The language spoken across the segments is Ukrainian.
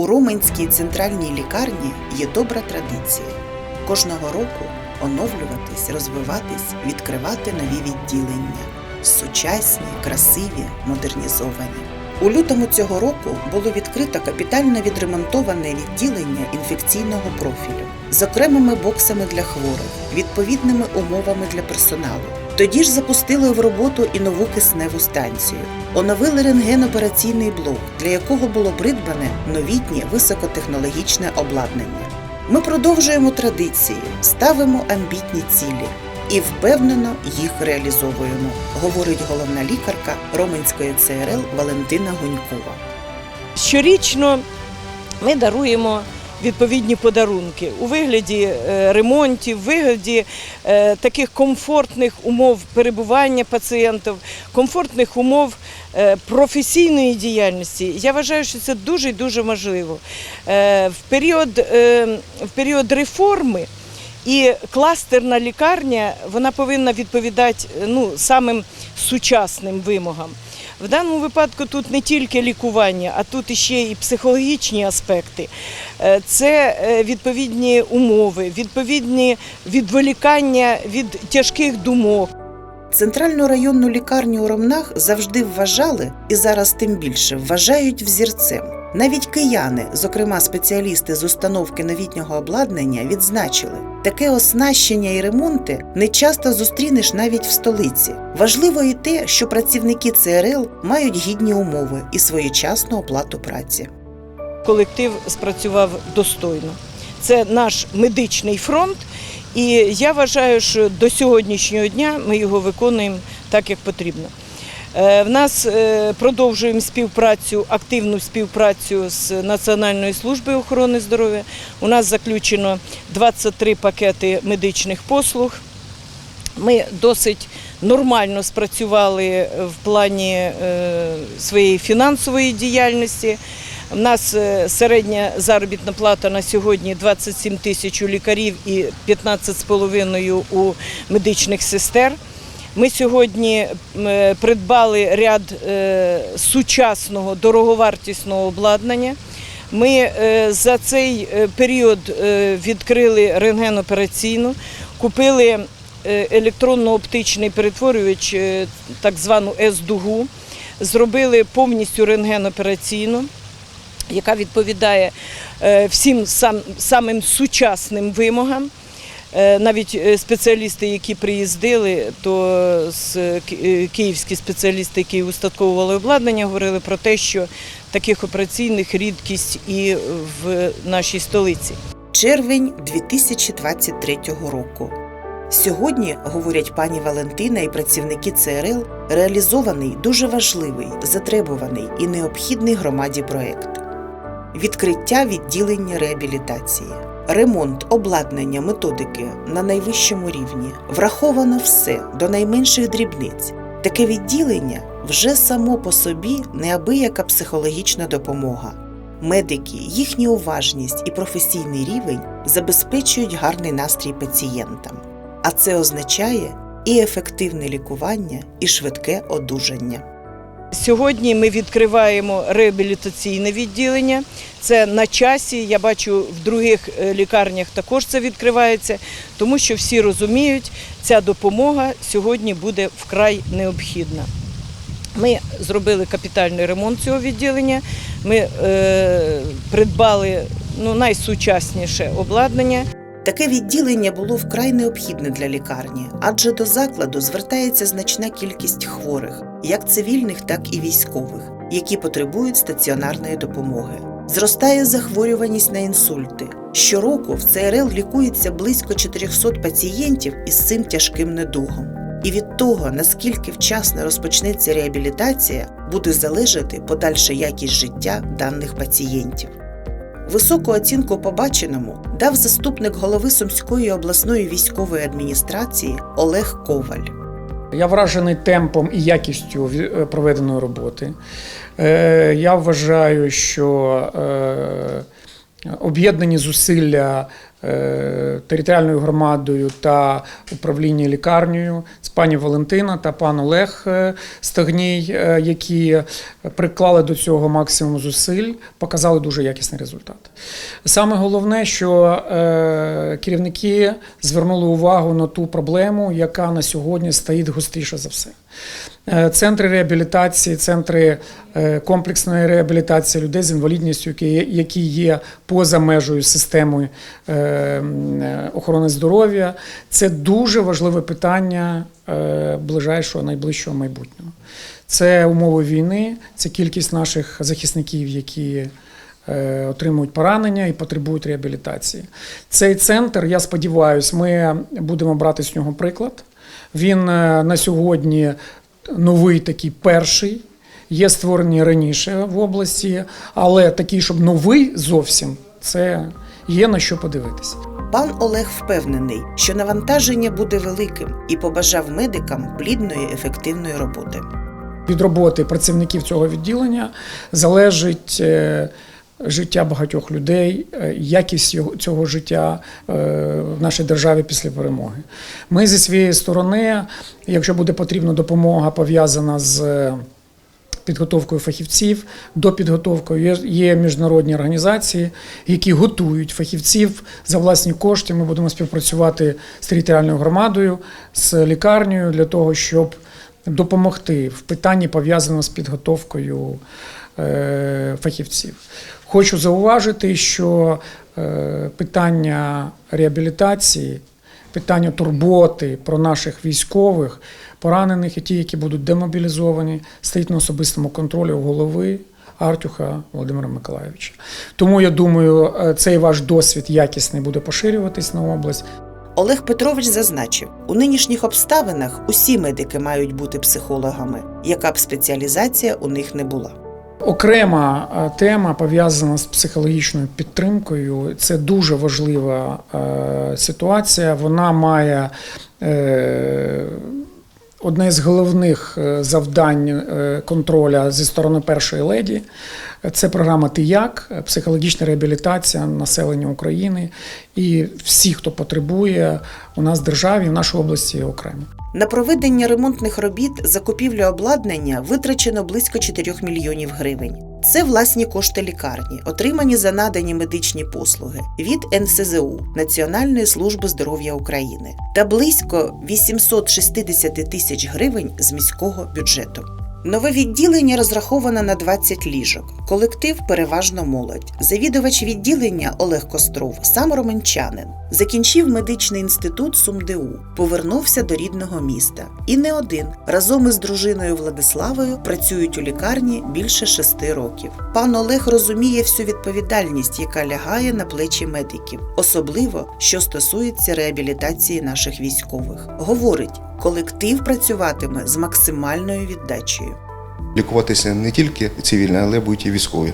У Роменській центральній лікарні є добра традиція кожного року оновлюватись, розвиватись, відкривати нові відділення сучасні, красиві, модернізовані. У лютому цього року було відкрито капітально відремонтоване відділення інфекційного профілю з окремими боксами для хворих, відповідними умовами для персоналу. Тоді ж запустили в роботу і нову кисневу станцію. Оновили рентген-операційний блок, для якого було придбане новітнє високотехнологічне обладнання. Ми продовжуємо традиції, ставимо амбітні цілі і впевнено їх реалізовуємо, говорить головна лікарка Роменської ЦРЛ Валентина Гунькова. Щорічно ми даруємо відповідні подарунки у вигляді е, ремонтів, у вигляді е, таких комфортних умов перебування пацієнтів, комфортних умов е, професійної діяльності. Я вважаю, що це дуже дуже важливо. В період, в період реформи. І кластерна лікарня вона повинна відповідати ну, самим сучасним вимогам. В даному випадку тут не тільки лікування, а тут іще і психологічні аспекти. Е, Це е, відповідні умови, відповідні відволікання від тяжких думок. Центральну районну лікарню у Ромнах завжди вважали і зараз тим більше вважають взірцем. Навіть кияни, зокрема спеціалісти з установки новітнього обладнання, відзначили, таке оснащення і ремонти не часто зустрінеш навіть в столиці. Важливо і те, що працівники ЦРЛ мають гідні умови і своєчасну оплату праці. Колектив спрацював достойно. Це наш медичний фронт, і я вважаю, що до сьогоднішнього дня ми його виконуємо так, як потрібно. Е, В нас е, продовжуємо співпрацю, активну співпрацю з Національною службою охорони здоров'я. У нас заключено 23 пакети медичних послуг. Ми досить нормально спрацювали в плані е, своєї фінансової діяльності. У нас середня заробітна плата на сьогодні 27 тисяч у лікарів і 15,5 у медичних сестер. Ми сьогодні е, придбали ряд е, сучасного дороговартісного обладнання. Ми е, за цей період відкрили рентген-операційну, купили електронно-оптичний перетворювач, так звану С-дугу, зробили повністю рентген-операційну, яка відповідає всім самим сучасним вимогам. Е, Навіть е, спеціалісти, які приїздили, то е, київські спеціалісти, які устатковували обладнання, говорили про те, що таких операційних рідкість і в нашій столиці. Червень 2023 року. Сьогодні, говорять пані Валентина і працівники ЦРЛ, реалізований дуже важливий, затребуваний і необхідний громаді проект. Відкриття відділення реабілітації, ремонт, обладнання, методики на найвищому рівні. Враховано все до найменших дрібниць. Таке відділення вже само по собі неабияка психологічна допомога. Медики, їхня уважність і професійний рівень забезпечують гарний настрій пацієнтам. А це означає і ефективне лікування, і швидке одужання. Сьогодні ми відкриваємо реабілітаційне відділення. Це на часі. Я бачу, в других е, лікарнях також це відкривається, тому що всі розуміють, ця допомога сьогодні буде вкрай необхідна. Ми зробили капітальний ремонт цього відділення. Ми е, придбали ну, найсучасніше обладнання. Таке відділення було вкрай необхідне для лікарні, адже до закладу звертається значна кількість хворих, як цивільних, так і військових, які потребують стаціонарної допомоги. Зростає захворюваність на інсульти. Щороку в ЦРЛ лікується близько 400 пацієнтів із цим тяжким недугом. І від того, наскільки вчасно розпочнеться реабілітація, буде залежати подальша якість життя даних пацієнтів. Високу оцінку побаченому дав заступник голови Сумської обласної військової адміністрації Олег Коваль. Я вражений темпом і якістю е, проведеної роботи. Е, Я вважаю, що е, об'єднані зусилля територіальною громадою та управління лікарнею, з пані Валентина та пан Олег е, Стогній, е, які приклали до цього максимум зусиль, показали дуже якісний результат. Саме головне, що е, керівники звернули увагу на ту проблему, яка на сьогодні стоїть гостріше за все. Е, Центри реабілітації, центри е, комплексної реабілітації людей з інвалідністю, які є- поза межою системи е, охорони здоров'я, це дуже важливе питання ближайшого найближчого майбутнього. Це умови війни, це кількість наших захисників, які отримують поранення і потребують реабілітації. Цей центр, я сподіваюся, ми будемо брати з нього приклад. Він е, на сьогодні новий такий перший. Є створені раніше в області, але такий, щоб новий зовсім, це є на що подивитися. Пан Олег впевнений, що навантаження буде великим і побажав медикам плідної ефективної роботи. Від роботи працівників цього відділення залежить е, життя багатьох людей, е, якість цього життя е, в нашій державі після перемоги. Ми зі своєї сторони, якщо буде потрібна допомога пов'язана з е, підготовкою фахівців, до підготовкою є, міжнародні організації, які готують фахівців за власні кошти. Ми будемо співпрацювати з територіальною громадою, з лікарнею для того, щоб допомогти в питанні пов'язаному з підготовкою фахівців. Хочу зауважити, що е, питання реабілітації, питання турботи про наших військових, поранених і ті, які будуть демобілізовані, стоїть на особистому контролі у голови Артюха Володимира Миколайовича. Тому я думаю, е, цей ваш досвід якісний буде поширюватись на область. Олег Петрович зазначив, у нинішніх обставинах усі медики мають бути психологами, яка б спеціалізація у них не була. Окрема е, тема пов'язана з психологічною підтримкою. Це дуже важлива е, ситуація. Вона має е, одне з головних завдань контроля зі сторони першої леді. Це програма «Ти як?» психологічна реабілітація населення України і всі, хто потребує у нас в державі, в нашій області окремо. На проведення ремонтних робіт, закупівлю обладнання витрачено близько 4 мільйонів гривень. Це власні кошти лікарні, отримані за надані медичні послуги від НСЗУ Національної служби здоров'я України та близько 860 тисяч гривень з міського бюджету. Нове відділення розраховано на 20 ліжок. Колектив переважно молодь. Завідувач відділення Олег Костров, сам романчанин. Закінчив медичний інститут СумДУ, повернувся до рідного міста. І не один разом із дружиною Владиславою працюють у лікарні більше шести років. Пан Олег розуміє всю відповідальність, яка лягає на плечі медиків, особливо що стосується реабілітації наших військових. Говорить, колектив працюватиме з максимальною віддачею. Лікуватися не тільки цивільні, але будуть і військові.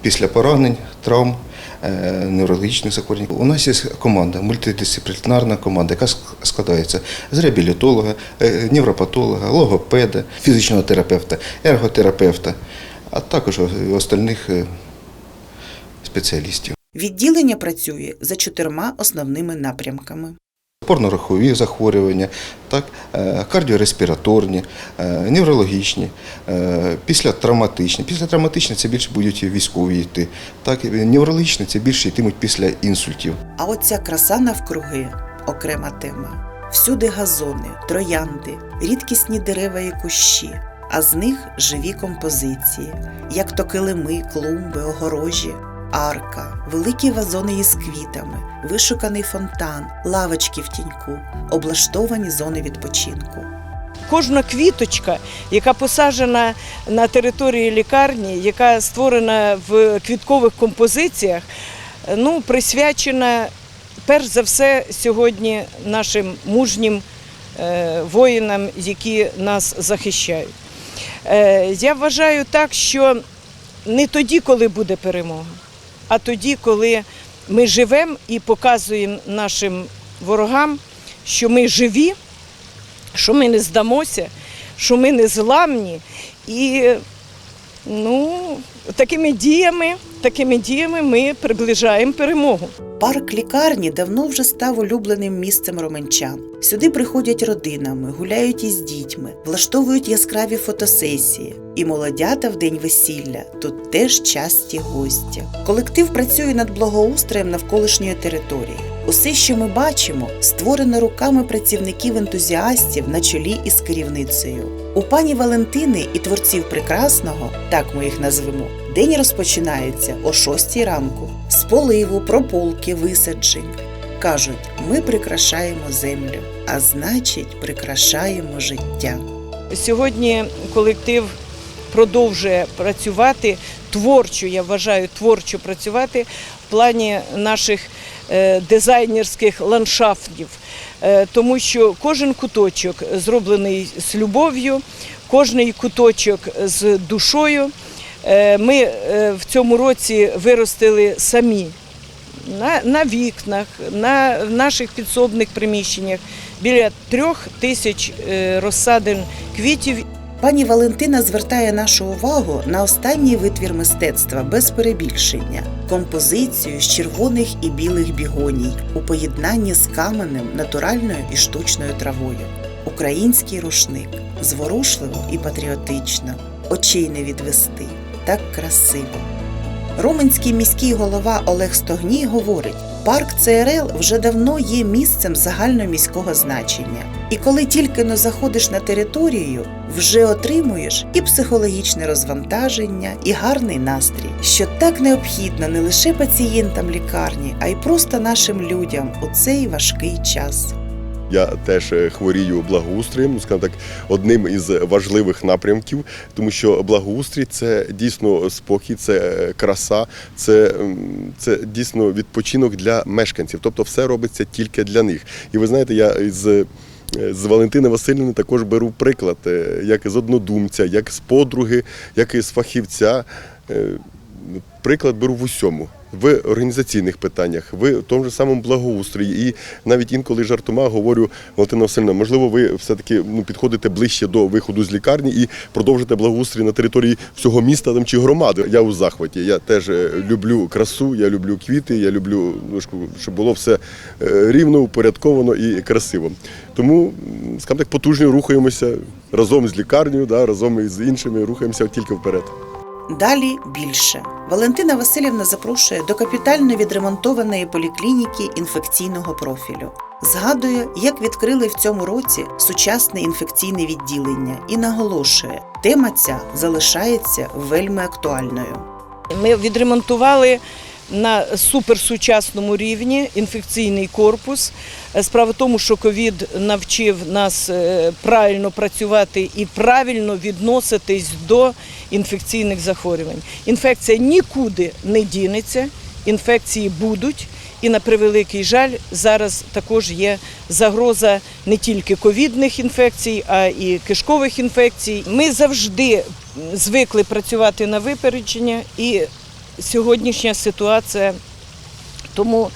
Після поранень, травм, е, неврологічних захворювань. У нас є команда, мультидисциплінарна команда, яка складається з реабілітолога, е, невропатолога, логопеда, фізичного терапевта, ерготерапевта, а також остальних е, спеціалістів. Відділення працює за чотирма основними напрямками. Опорно-рахові захворювання, так, е, кардіореспіраторні, е, неврологічні, е, післятравматичні. Післятравматичні це більше будуть військові йти. Так, неврологічні це більше йтимуть після інсультів. А оця краса навкруги окрема тема. Всюди газони, троянди, рідкісні дерева і кущі, а з них живі композиції, як то килими, клумби, огорожі, арка, великі вазони із квітами, вишуканий фонтан, лавочки в тіньку, облаштовані зони відпочинку. Кожна квіточка, яка посаджена на території лікарні, яка створена в квіткових композиціях, ну, присвячена перш за все сьогодні нашим мужнім е, воїнам, які нас захищають. Е, я вважаю так, що не тоді, коли буде перемога, а тоді, коли ми живемо і показуємо нашим ворогам, що ми живі, що ми не здамося, що ми не зламні. І Ну, такими діями, такими діями ми приближаємо перемогу. Парк лікарні давно вже став улюбленим місцем романчан. Сюди приходять родинами, гуляють із дітьми, влаштовують яскраві фотосесії. І молодята в день весілля тут теж часті гості. Колектив працює над благоустроєм навколишньої території. Усе, що ми бачимо, створено руками працівників-ентузіастів на чолі із керівницею. У пані Валентини і творців прекрасного, так ми їх назвемо, день розпочинається о 6 ранку з поливу, прополки, висаджень. Кажуть, ми прикрашаємо землю, а значить, прикрашаємо життя. Сьогодні колектив продовжує працювати творчо, я вважаю, творчо працювати в плані наших е, дизайнерських ландшафтів, Е, тому що кожен куточок зроблений з любов'ю, кожний куточок з душою. Е, Ми е, в цьому році виростили самі на, на вікнах, на наших підсобних приміщеннях біля трьох тисяч е, розсадин квітів Пані Валентина звертає нашу увагу на останній витвір мистецтва без перебільшення композицію з червоних і білих бігоній у поєднанні з каменем, натуральною і штучною травою. Український рушник зворушливо і патріотично, очей не відвести, так красиво. Роменський міський голова Олег Стогній говорить, парк ЦРЛ вже давно є місцем загальноміського значення. І коли тільки но заходиш на територію, вже отримуєш і психологічне розвантаження, і гарний настрій, що так необхідно не лише пацієнтам лікарні, а й просто нашим людям у цей важкий час. Я теж е, хворію благоустроєм, ну, скажімо так, одним із важливих напрямків, тому що благоустрій це дійсно спокій, це е, краса, це, це дійсно відпочинок для мешканців. Тобто все робиться тільки для них. І ви знаєте, я із е, з Валентини Васильівни також беру приклад, як з однодумця, як з подруги, як і з фахівця. Приклад беру в усьому. В організаційних питаннях, в тому ж самому благоустрої. І навіть інколи жартома говорю, Валентина Васильівна, можливо, ви все-таки ну, підходите ближче до виходу з лікарні і продовжите благоустрій на території всього міста там, чи громади. Я у захваті. Я теж е, люблю красу, я люблю квіти, я люблю, щоб було все е, рівно, упорядковано і красиво. Тому, скажімо так, потужно рухаємося разом з лікарнею, да, разом із іншими рухаємося тільки вперед. Далі більше. Валентина Васильівна запрошує до капітально відремонтованої поліклініки інфекційного профілю. Згадує, як відкрили в цьому році сучасне інфекційне відділення і наголошує, тема ця залишається вельми актуальною. Ми відремонтували на суперсучасному рівні інфекційний корпус. Справа в тому, що ковід навчив нас е, правильно працювати і правильно відноситись до інфекційних захворювань. Інфекція нікуди не дінеться, інфекції будуть. І на превеликий жаль, зараз також є загроза не тільки ковідних інфекцій, а і кишкових інфекцій. Ми завжди звикли працювати на випередження, і сьогоднішня ситуація тому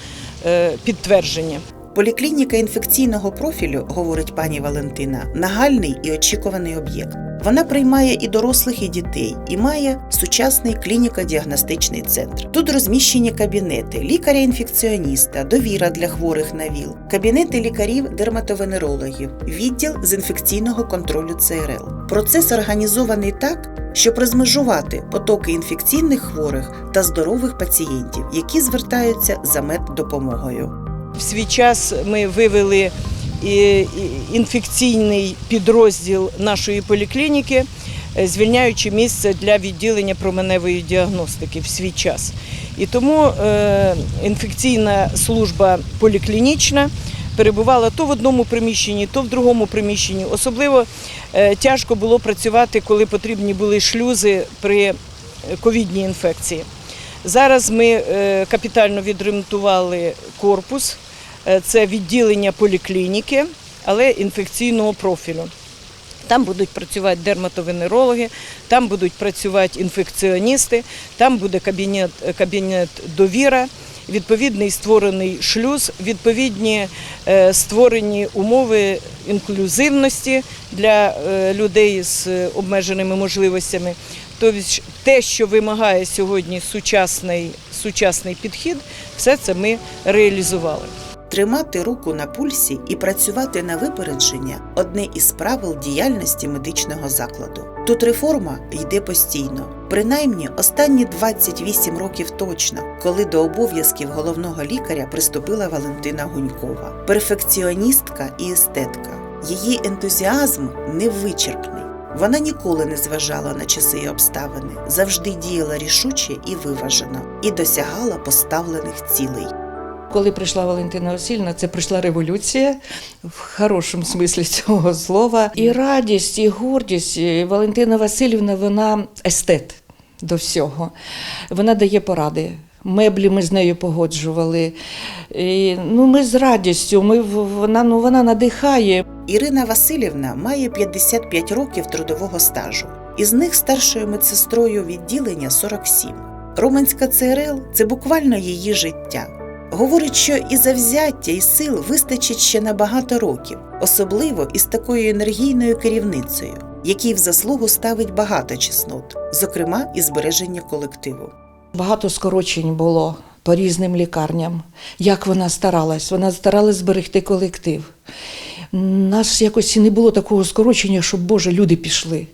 е, підтвердження. Поліклініка інфекційного профілю, говорить пані Валентина, нагальний і очікуваний об'єкт. Вона приймає і дорослих, і дітей, і має сучасний клініко-діагностичний центр. Тут розміщені кабінети лікаря-інфекціоніста, довіра для хворих на ВІЛ, кабінети лікарів-дерматовенерологів, відділ з інфекційного контролю ЦРЛ. Процес організований так, щоб розмежувати потоки інфекційних хворих та здорових пацієнтів, які звертаються за меддопомогою. В свій час ми вивели і- і інфекційний підрозділ нашої поліклініки, е, звільняючи місце для відділення променевої діагностики в свій час. І тому е, інфекційна служба поліклінічна перебувала то в одному приміщенні, то в другому приміщенні. Особливо е, тяжко було працювати, коли потрібні були шлюзи при е, ковідній інфекції. Зараз ми е, капітально відремонтували корпус, це відділення поліклініки, але інфекційного профілю. Там будуть працювати дерматовенерологи, там будуть працювати інфекціоністи, там буде кабінет, кабінет довіра, відповідний створений шлюз, відповідні е, створені умови інклюзивності для е, людей з е, обмеженими можливостями. Тобто те, що вимагає сьогодні сучасний, сучасний підхід, все це ми реалізували. Тримати руку на пульсі і працювати на випередження одне із правил діяльності медичного закладу. Тут реформа йде постійно, принаймні останні 28 років точно, коли до обов'язків головного лікаря приступила Валентина Гунькова, перфекціоністка і естетка. Її ентузіазм невичерпний. Вона ніколи не зважала на часи і обставини, завжди діяла рішуче і виважено, і досягала поставлених цілей. Коли прийшла Валентина Васильівна, це прийшла революція в хорошому смислі цього слова. І радість, і гордість. Валентина Васильівна, вона естет до всього. Вона дає поради. Меблі ми з нею погоджували. І, ну, ми з радістю, ми, вона, ну, вона надихає. Ірина Васильівна має 55 років трудового стажу. Із них старшою медсестрою відділення 47. Роменська ЦРЛ це буквально її життя. Говорить, що і завзяття, і сил вистачить ще на багато років, особливо із такою енергійною керівницею, якій в заслугу ставить багато чеснот, зокрема і збереження колективу. Багато скорочень було по різним лікарням. Як вона старалась? Вона старалась зберегти колектив. Нас якось і не було такого скорочення, щоб Боже, люди пішли.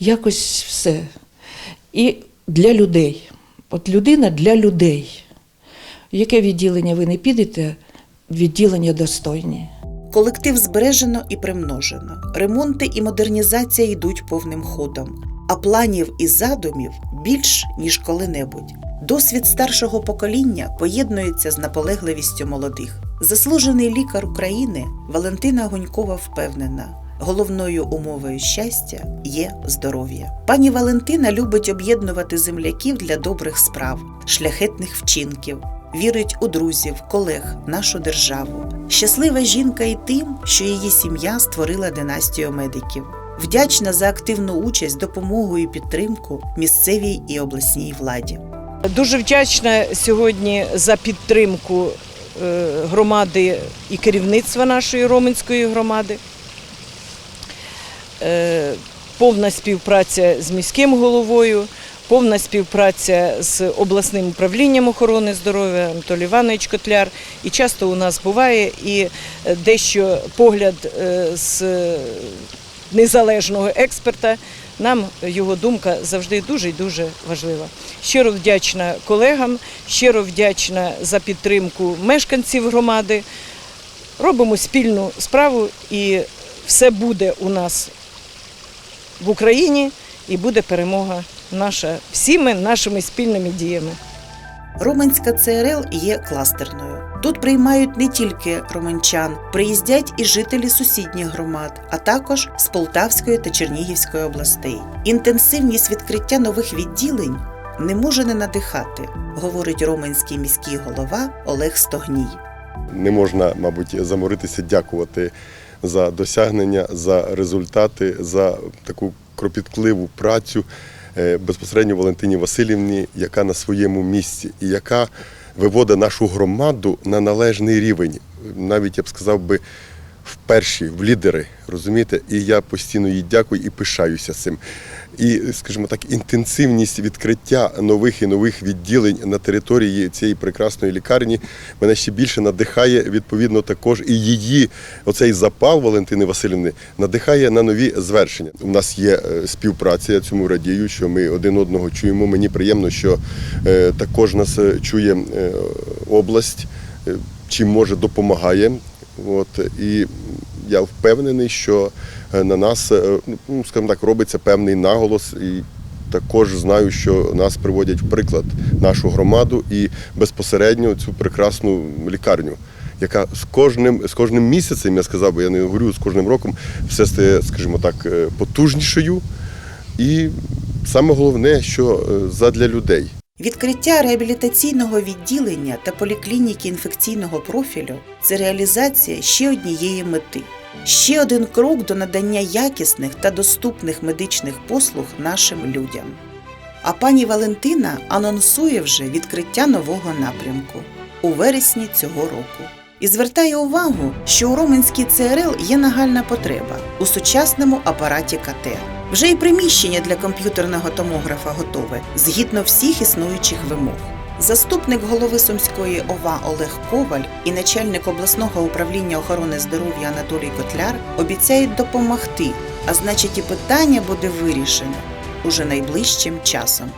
Якось все. І для людей. От людина для людей. В яке відділення ви не підете, відділення достойні. Колектив збережено і примножено. Ремонти і модернізація йдуть повним ходом, а планів і задумів більш ніж коли-небудь. Досвід старшого покоління поєднується з наполегливістю молодих. Заслужений лікар України Валентина Гунькова впевнена. Головною умовою щастя є здоров'я. Пані Валентина любить об'єднувати земляків для добрих справ, шляхетних вчинків, вірить у друзів, колег, нашу державу. Щаслива жінка і тим, що її сім'я створила династію медиків. Вдячна за активну участь, допомогу і підтримку місцевій і обласній владі. Дуже вдячна сьогодні за підтримку е, громади і керівництва нашої Роменської громади. Е, Повна співпраця з міським головою, повна співпраця з обласним управлінням охорони здоров'я Анатолій Іванович Котляр. І часто у нас буває і е, дещо погляд е, з незалежного експерта. Нам його думка завжди дуже і дуже важлива. Щиро вдячна колегам, щиро вдячна за підтримку мешканців громади. Робимо спільну справу і все буде у нас в Україні і буде перемога наша всіми нашими спільними діями. Роменська ЦРЛ є кластерною. Тут приймають не тільки романчан, приїздять і жителі сусідніх громад, а також з Полтавської та Чернігівської областей. Інтенсивність відкриття нових відділень не може не надихати, говорить роменський міський голова Олег Стогній. Не можна, мабуть, заморитися, дякувати за досягнення, за результати, за таку кропіткливу працю безпосередньо Валентині Васильівні, яка на своєму місці і яка виводить нашу громаду на належний рівень. Навіть я б сказав би. В перші, в лідери, розумієте, і я постійно їй дякую і пишаюся цим. І, скажімо так, інтенсивність відкриття нових і нових відділень на території цієї прекрасної лікарні мене ще більше надихає, відповідно, також і її оцей запал Валентини Васильівни надихає на нові звершення. У нас є е, співпраця, я цьому радію, що ми один одного чуємо. Мені приємно, що е, також нас е, чує область, чим може допомагає. От і я впевнений, що е, на нас, е, ну скажімо так, робиться певний наголос, і також знаю, що нас приводять в приклад нашу громаду і безпосередньо цю прекрасну лікарню. Яка з кожним з кожним місяцем, я сказав би, я не говорю з кожним роком, все стає, скажімо так, е, потужнішою. І саме головне, що задля людей. Відкриття реабілітаційного відділення та поліклініки інфекційного профілю це реалізація ще однієї мети Ще один крок до надання якісних та доступних медичних послуг нашим людям. А пані Валентина анонсує вже відкриття нового напрямку у вересні цього року. І звертає увагу, що у Роменській ЦРЛ є нагальна потреба у сучасному апараті КТ. Вже і приміщення для комп'ютерного томографа готове згідно всіх існуючих вимог. Заступник голови Сумської ОВА Олег Коваль і начальник обласного управління охорони здоров'я Анатолій Котляр обіцяють допомогти, а значить і питання буде вирішене уже найближчим часом.